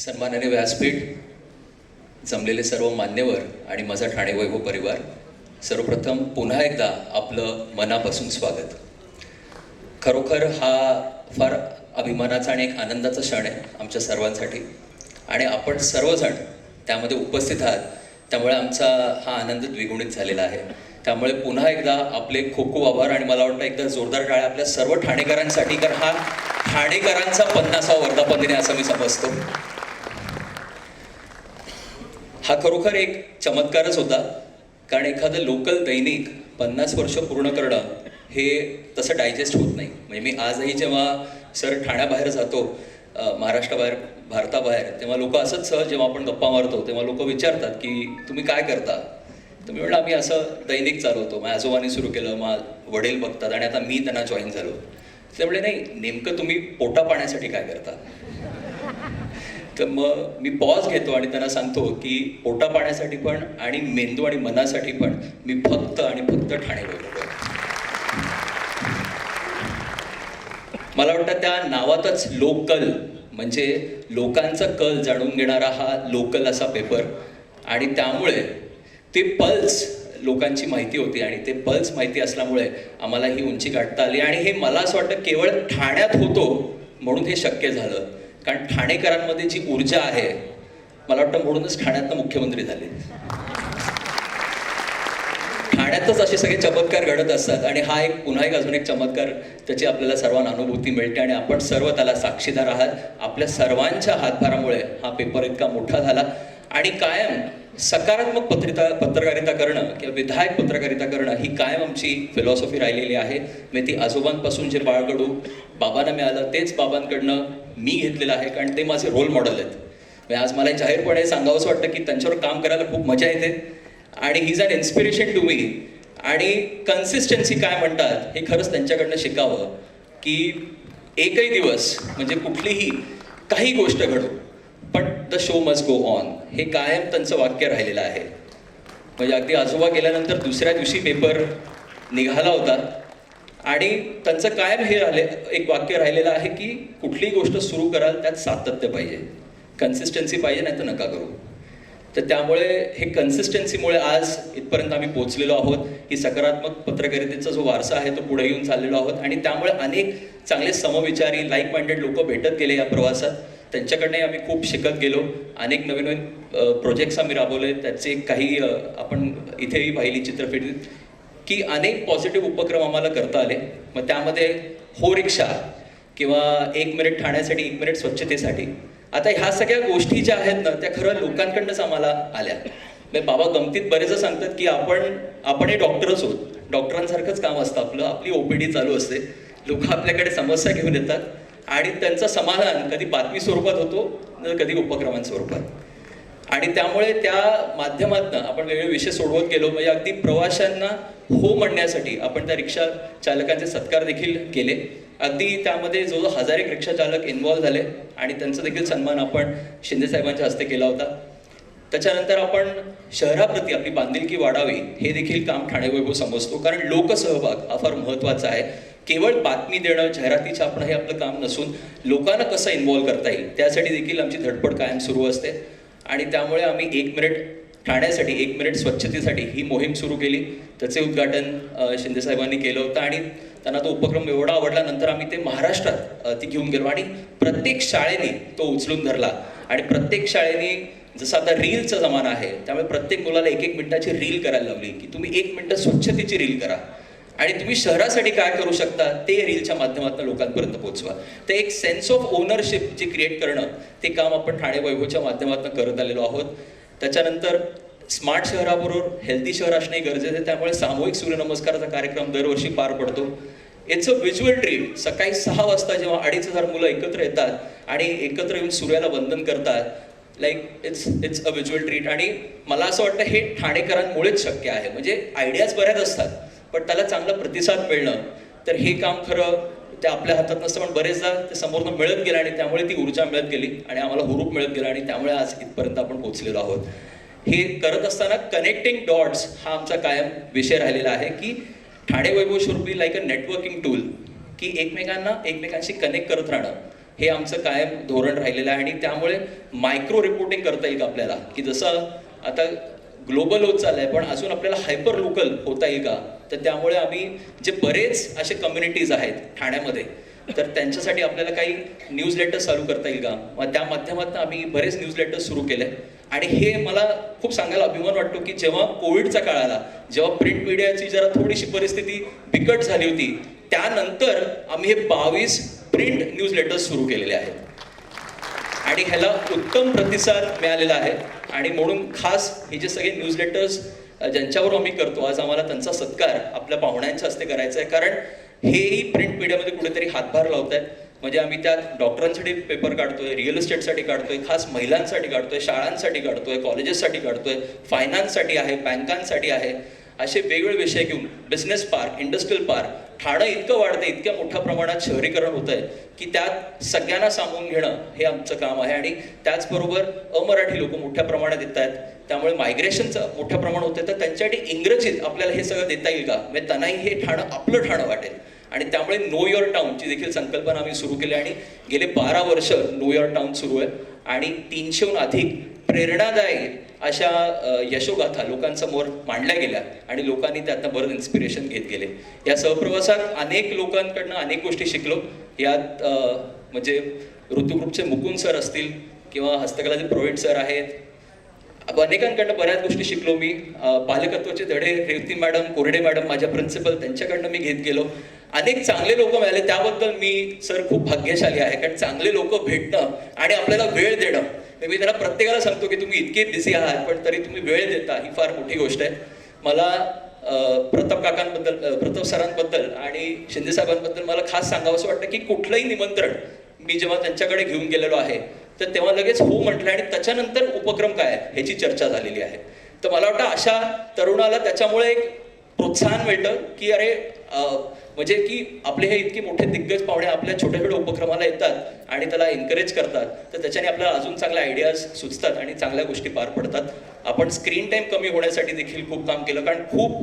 सन्माननीय व्यासपीठ जमलेले सर्व मान्यवर आणि माझा ठाणे वैभव परिवार सर्वप्रथम पुन्हा एकदा आपलं मनापासून स्वागत. खरोखर हा फार अभिमानाचा आणि एक आनंदाचा क्षण आहे आमच्या सर्वांसाठी. आणि आपण सर्वजण त्यामध्ये उपस्थित आहात त्यामुळे आमचा हा आनंद द्विगुणित झालेला आहे. त्यामुळे पुन्हा एकदा आपले खूप खूप आभार आणि मला वाटतं एकदा जोरदार टाळ्या आपल्या सर्व ठाणेकरांसाठी कारण हा ठाणेकरांचा पन्नासावा वर्धापन दिन आहे असं मी समजतो. हा खरोखर एक चमत्कारच होता. कारण एखादं लोकल दैनिक पन्नास वर्ष पूर्ण करणं हे तसं डायजेस्ट होत नाही. म्हणजे मी आजही जेव्हा सर ठाण्याबाहेर जातो महाराष्ट्राबाहेर भारताबाहेर तेव्हा लोक असंच सहज जेव्हा आपण गप्पा मारतो तेव्हा लोक विचारतात की तुम्ही काय करता? तर मी म्हणलं आम्ही असं दैनिक चालवतो माझ्या आजोबांनी सुरू केलं मग वडील बघतात आणि आता मी त्यांना जॉईन झालो. त्यामुळे नाही नेमकं तुम्ही पोटा पाण्यासाठी काय करता? तर मग मी पॉज घेतो आणि त्यांना सांगतो की पोटा पाण्यासाठी पण आणि मेंदू आणि मनासाठी पण मी फक्त आणि फक्त ठाणे बोलतो. मला वाटतं त्या नावातच लोकल म्हणजे लोकांचा कल जाणून घेणारा हा लोकल असा पेपर आणि त्यामुळे ते पल्स लोकांची माहिती होती आणि ते पल्स माहिती असल्यामुळे आम्हाला ही उंची गाठता आली. आणि हे मला असं वाटतं केवळ ठाण्यात होतो म्हणून हे शक्य झालं. कारण ठाणेकरांमध्ये जी ऊर्जा आहे मला वाटतं म्हणूनच ठाण्यातनं मुख्यमंत्री झाले. ठाण्यातच असे सगळे चमत्कार घडत असतात आणि हा एक पुन्हा एक अजून एक चमत्कार त्याची आपल्याला सर्वांना अनुभूती मिळते आणि आपण सर्व त्याला साक्षीदार आहात. आपल्या सर्वांच्या हातभारामुळे हा पेपर इतका मोठा झाला. आणि कायम सकारात्मक पत्रिता पत्रकारिता करणं किंवा विधायक पत्रकारिता करणं ही कायम आमची फिलॉसॉफी राहिलेली आहे. मी ती आजोबांपासून जे बाळकडू बाबांना मिळालं तेच बाबांकडनं मी घेतलेलं आहे कारण ते माझे रोल मॉडेल आहेत. म्हणजे आज मला जाहीरपणे सांगावंसं वाटतं की त्यांच्यावर काम करायला खूप मजा येते. आणि he is an inspiration to me आणि कन्सिस्टन्सी काय म्हणतात हे खरंच त्यांच्याकडनं शिकावं की एकही दिवस म्हणजे कुठलीही काही गोष्ट घडो पण the show must go on हे कायम त्यांचं वाक्य राहिलेलं आहे. म्हणजे अगदी आजोबा गेल्यानंतर दुसऱ्या दिवशी पेपर निघाला होता. आणि त्यांचं कायम हे आले एक वाक्य राहिलेलं आहे की कुठलीही गोष्ट सुरू कराल त्यात सातत्य पाहिजे. कन्सिस्टन्सी पाहिजे नाही तर नका करू. तर त्यामुळे हे कन्सिस्टन्सीमुळे आज इथपर्यंत आम्ही पोहोचलेलो आहोत. की सकारात्मक पत्रकारितेचा जो वारसा आहे तो पुढे येऊन चाललेलो आहोत. आणि त्यामुळे अनेक चांगले समविचारी लाईक माइंडेड लोक भेटत गेले या प्रवासात. त्यांच्याकडनंही आम्ही खूप शिकत गेलो. अनेक नवीन नवीन प्रोजेक्ट्स आम्ही राबवले. त्याचे काही आपण इथेही पाहिली चित्रफितीत की अनेक पॉझिटिव्ह उपक्रम आम्हाला करता आले. मग त्यामध्ये हो रिक्षा किंवा एक मिनिट ठाण्यासाठी एक मिनिट स्वच्छतेसाठी. आता ह्या सगळ्या गोष्टी ज्या आहेत ना त्या खरं लोकांकडनंच आम्हाला आल्या. म्हणजे बाबा गमतीत बरेच सांगतात की आपण आपण हे डॉक्टरच होत डॉक्टरांसारखंच काम असतं आपलं. आपली ओपीडी चालू असते. लोक आपल्याकडे समस्या घेऊन येतात. आणि त्यांचं समाधान कधी बातमी स्वरूपात होतो कधी कधी उपक्रमांस्वरूपात. आणि त्यामुळे त्या माध्यमातनं आपण वेगळे विषय सोडवत गेलो. म्हणजे अगदी प्रवाशांना हो म्हणण्यासाठी आपण त्या रिक्षा चालकांचे सत्कार देखील केले. अगदी त्यामध्ये जो हजार एक रिक्षा चालक इन्व्हॉल्व झाले आणि त्यांचा देखील सन्मान आपण शिंदे साहेबांच्या हस्ते केला होता. त्याच्यानंतर आपण शहराप्रती आपली बांधिलकी वाढावी हे देखील काम ठाणे वैभव समजतो. कारण लोकसहभाग हा फार महत्त्वाचा आहे. केवळ बातमी देणं जाहिराती छापणं हे आपलं काम नसून लोकांना कसं इन्व्हॉल्व करता येईल? त्यासाठी देखील आमची धडपड कायम सुरू असते. आणि त्यामुळे आम्ही एक मिनिट ठाण्यासाठी एक मिनिट स्वच्छतेसाठी ही मोहीम सुरू केली. त्याचे उद्घाटन शिंदेसाहेबांनी केलं होतं आणि त्यांना तो उपक्रम एवढा आवडला. नंतर आम्ही ते महाराष्ट्रात ती घेऊन गेलो आणि प्रत्येक शाळेने तो उचलून धरला. आणि प्रत्येक शाळेने जसं आता रीलचा जमाना आहे त्यामुळे प्रत्येक मुलाला एक एक मिनिटाची रील करायला लावली की तुम्ही एक मिनटं स्वच्छतेची रील करा. आणि तुम्ही शहरासाठी काय करू शकता ते रीलच्या माध्यमातून लोकांपर्यंत पोहोचवा. ते एक सेन्स ऑफ ओनरशिप जे क्रिएट करणं ते काम आपण ठाणे वैभवच्या माध्यमातून करत आलेलो आहोत. त्याच्यानंतर स्मार्ट शहराबरोबर हेल्दी शहर असणे गरजेचं आहे. त्यामुळे सामूहिक सूर्यनमस्काराचा कार्यक्रम दरवर्षी पार पडतो. इट्स अ व्हिज्युअल ट्रीट सकाळी सहा वाजता जेव्हा अडीच हजार मुलं एकत्र येतात आणि एकत्र येऊन सूर्याला वंदन करतात like it's it's a visual treat आणि मला असं वाटतं हे ठाणेकरांमुळेच शक्य आहे. म्हणजे आयडियाज बऱ्याच असतात. पण त्याला चांगला प्रतिसाद मिळणं तर हे काम खरं ते आपल्या हातात नसतं पण बरेचदा ते समोरनं मिळत गेलं आणि त्यामुळे ती ऊर्जा मिळत गेली आणि आम्हाला हुरूप मिळत गेला आणि त्यामुळे आज इथपर्यंत आपण पोहोचलेलो आहोत. हे करत असताना कनेक्टिंग डॉट्स हा आमचा कायम विषय राहिलेला आहे की ठाणे वैभव स्वरूपी be like a networking tool की एकमेकांना एकमेकांशी कनेक्ट करत राहणं हे आमचं कायम धोरण राहिलेलं आहे आणि त्यामुळे मायक्रो रिपोर्टिंग करता येईल का आपल्याला? की जसं आता ग्लोबल होत चाललंय पण अजून आपल्याला हायपर लोकल होता येईल का? तर त्यामुळे आम्ही जे बरेच असे कम्युनिटीज आहेत ठाण्यामध्ये तर त्यांच्यासाठी आपल्याला काही न्यूज लेटर्स चालू करता येईल का? मग त्या माध्यमातून आम्ही बरेच न्यूज लेटर्स सुरू केले. आणि हे मला खूप सांगायला अभिमान वाटतो की जेव्हा कोविडचा काळ आला जेव्हा प्रिंट मीडियाची जरा थोडीशी परिस्थिती बिकट झाली होती त्यानंतर आम्ही हे बावीस प्रिंट न्यूज लेटर्स सुरू केलेले आहेत. आणि ह्याला उत्तम प्रतिसाद मिळालेला आहे. आणि म्हणून खास हे जे सगळे न्यूज लेटर्स ज्यांच्यावर आम्ही करतो आज आम्हाला त्यांचा सत्कार आपल्या पाहुण्यांच्या हस्ते करायचा आहे. कारण हेही प्रिंट मीडियामध्ये कुठेतरी हातभार लावत आहेत म्हणजे आम्ही त्यात डॉक्टरांसाठी पेपर काढतोय रिअल इस्टेटसाठी काढतोय खास महिलांसाठी काढतोय शाळांसाठी काढतोय कॉलेजेससाठी काढतोय फायनान्ससाठी आहे बँकांसाठी आहे. असे वेगवेगळे विषय घेऊन बिझनेस पार्क इंडस्ट्रियल पार्क ठाणं इतकं वाढतं इतक्या मोठ्या प्रमाणात शहरीकरण होत आहे की त्यात सगळ्यांना सामावून घेणं हे आमचं काम आहे. आणि त्याचबरोबर अमराठी लोक मोठ्या प्रमाणात येत आहेत. त्यामुळे मायग्रेशनचं मोठ्या प्रमाणात होतं तर त्यांच्यासाठी इंग्रजीत आपल्याला हे सगळं देता येईल का? म्हणजे त्यांनाही हे ठाणं आपलं ठाणं वाटेल. आणि त्यामुळे नो युअर टाऊनची देखील संकल्पना आम्ही सुरू केली आणि गेले बारा वर्ष नो युअर टाऊन सुरू आहे. आणि तीनशेहून अधिक प्रेरणादायी अशा यशोगाथा लोकांसमोर मांडल्या गेल्या आणि लोकांनी त्यातनं बरंच इन्स्पिरेशन घेत गेले. या सहप्रवासात अनेक लोकांकडनं अनेक गोष्टी शिकलो. यात म्हणजे ऋतुग्रुपचे मुकुंद सर असतील किंवा हस्तकलाचे प्रोविड सर आहेत अनेकांकडनं बऱ्याच गोष्टी शिकलो मी. अं, पालकत्वाचे धडे रेवती मॅडम कोरडे मॅडम माझ्या प्रिन्सिपल त्यांच्याकडनं मी घेत गेलो. अनेक चांगले लोक मिळाले. त्याबद्दल मी सर खूप भाग्यशाली आहे. कारण चांगले लोक भेटणं आणि आपल्याला वेळ देणं मी त्यांना प्रत्येकाला सांगतो की तुम्ही इतके बिझी आहात पण तरी तुम्ही वेळ देता. ही फार मोठी गोष्ट आहे. मला प्रताप काकांबद्दल प्रताप सरांबद्दल आणि शिंदे साहेबांबद्दल मला खास सांगावं असं वाटतं की कुठलंही निमंत्रण मी जेव्हा त्यांच्याकडे घेऊन गेलेलो आहे तर तेव्हा लगेच हो म्हटलं आणि त्याच्यानंतर उपक्रम काय ह्याची चर्चा झालेली आहे. तर मला वाटतं अशा तरुणाला त्याच्यामुळे एक प्रोत्साहन मिळतं की अरे म्हणजे की आपले हे इतके मोठे दिग्गज पाहुणे आपल्या छोट्या छोट्या उपक्रमाला येतात आणि त्याला एनकरेज करतात. तर त्याच्याने आपल्याला अजून चांगल्या आयडियाज सुचतात आणि चांगल्या गोष्टी पार पडतात. आपण स्क्रीन टाईम कमी होण्यासाठी देखील खूप काम केलं. कारण खूप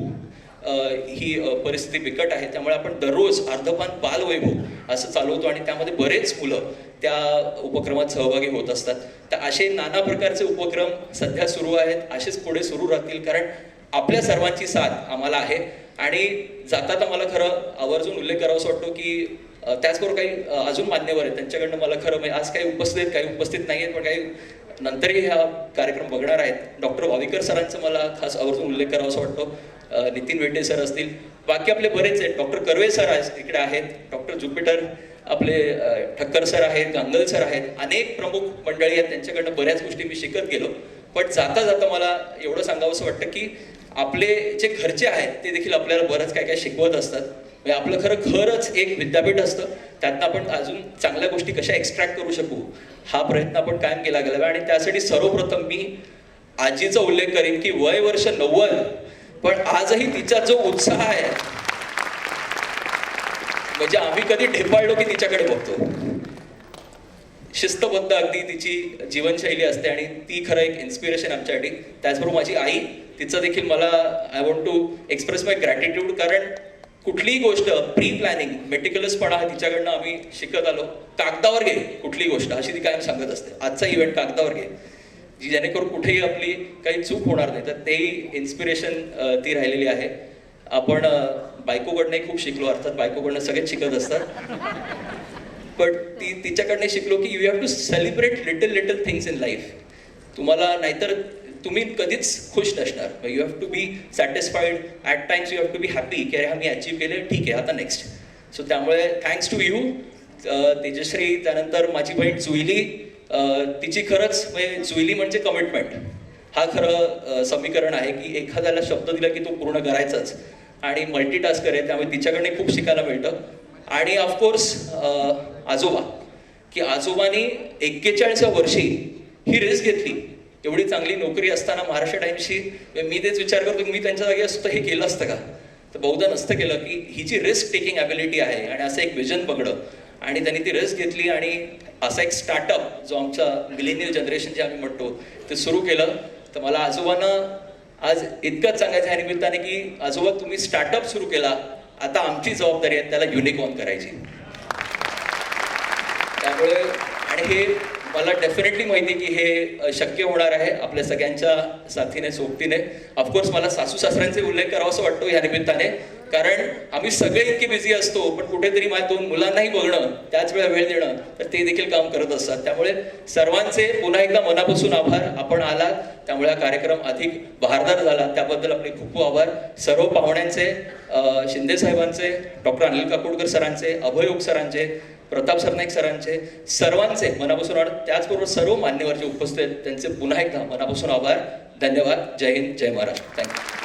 ही परिस्थिती बिकट आहे. त्यामुळे आपण दररोज अर्धपान बालवैभव असं चालवतो आणि त्यामध्ये बरेच मुलं त्या उपक्रमात सहभागी होत असतात. तर असे नाना प्रकारचे उपक्रम सध्या सुरू आहेत. असेच पुढे सुरू राहतील कारण आपल्या सर्वांची साथ आम्हाला आहे. आणि जाता मला खरं आवर्जून उल्लेख करावासा वाटतो की त्याचबरोबर काही अजून मान्यवर आहेत. त्यांच्याकडनं मला खरं म्हणजे आज काही उपस्थित काही उपस्थित नाही आहेत पण काही नंतरही हा कार्यक्रम बघणार आहेत. डॉक्टर भाविकर सरांचं मला खास आवर्जून उल्लेख करावासा वाटतो. नितीन वेटे सर असतील. बाकी आपले बरेच आहेत. डॉक्टर कर्वे सर आहेत इकडे आहेत. डॉक्टर ज्युपिटर आपले ठक्कर सर आहेत गांगल सर आहेत. अनेक प्रमुख मंडळी आहेत. त्यांच्याकडनं बऱ्याच गोष्टी मी शिकत गेलो. पण जाता जाता मला एवढं सांगावंसं वाटतं की आपले जे घरचे आहेत ते देखील आपल्याला बरंच काय काय शिकवत असतात. म्हणजे आपलं खरं खरंच एक विद्यापीठ असतं. त्यातनं आपण अजून चांगल्या गोष्टी कशा एक्स्ट्रॅक्ट करू शकू? हा प्रयत्न आपण कायम केला गेला आणि त्यासाठी सर्वप्रथम मी आजीचा उल्लेख करेन की वय वर्ष नव्वद पण आजही तिचा जो उत्साह आहे म्हणजे आम्ही कधी ढेपाळलो की तिच्याकडे बघतो. शिस्तबद्ध अगदी तिची जीवनशैली असते आणि ती खरं एक इन्स्पिरेशन आमच्यासाठी. त्याचबरोबर माझी आई तिचं देखील मला I want to express my gratitude कारण कुठलीही गोष्ट प्री प्लॅनिंग मेटिक्युलसपणा हा तिच्याकडनं आम्ही शिकत आलो. कागदावर घे कुठलीही गोष्ट अशी ती कायम सांगत असते. आजचा इव्हेंट कागदावर घे. जी जेणेकरून कुठेही आपली काही चूक होणार नाही. तर तेही इन्स्पिरेशन ती राहिलेली आहे. आपण बायकोकडनंही खूप शिकलो. अर्थात बायकोकडनं सगळेच शिकत असतात. पण ती तिच्याकडनं शिकलो की you have to celebrate little little things in life तुम्हाला नाहीतर तुम्ही कधीच खुश नसणार. You have to be satisfied at times you have to be happy की अरे हा मी अचीव केलं. ठीक आहे आता नेक्स्ट सो त्यामुळे थँक्स टू यू तेजश्री त्यानंतर माझी बहीण जुईली तिची खरंच म्हणजे जुईली म्हणजे कमिटमेंट हा खरं समीकरण आहे की एखाद्याला शब्द दिला की तो पूर्ण करायचाच. आणि मल्टीटास्कर आहे त्यामुळे तिच्याकडे खूप शिकायला मिळतं. आणि ऑफकोर्स आजोबा. की आजोबांनी एक्केचाळीसव्या वर्षी ही रिस्क घेतली. एवढी चांगली नोकरी असताना महाराष्ट्र टाईमशी म्हणजे मी तेच विचार करतो की मी त्यांच्या जागी असतं हे केलं असतं का? तर बहुधा नसतं केलं की ही जी रिस्क टेकिंग ॲबिलिटी आहे. आणि असं एक विजन बघणं आणि त्यांनी ती रिस्क घेतली आणि असा एक स्टार्टअप जो आमचा मिलेनियल जनरेशन जे आम्ही म्हणतो ते सुरू केलं. तर मला आजोबांना आज इतकंच सांगायचं ह्या निमित्ताने की आजोबा तुम्ही स्टार्टअप सुरू केला. आता आमची जबाबदारी आहे त्याला युनिकॉर्न करायची. त्यामुळे आणि हे मला डेफिनेटली माहिती की हे शक्य होणार आहे आपल्या सगळ्यांच्या साथीने सोबतीने. ऑफकोर्स मला सासू सासऱ्यांचे उल्लेख करावा असं वाटतो या निमित्ताने. कारण आम्ही सगळे इतके बिझी असतो पण कुठेतरी माझ्या दोन मुलांनाही बघणं त्याच वेळा वेळ देणं तर ते देखील काम करत असतात. त्यामुळे सर्वांचे पुन्हा एकदा मनापासून आभार. आपण आलात त्यामुळे हा कार्यक्रम अधिक बहारदार झाला. त्याबद्दल आपले खूप खूप आभार. सर्व पाहुण्यांचे शिंदे साहेबांचे डॉक्टर अनिल काकोडकर सरांचे अभयोग सरांचे प्रताप सरनाईक सरांचे सर्वांचे मनापासून आभार. त्याचबरोबर सर्व मान्यवर जे उपस्थित आहेत. त्यांचे पुन्हा एकदा मनापासून आभार. धन्यवाद. जय हिंद. जय महाराष्ट्र. Thank you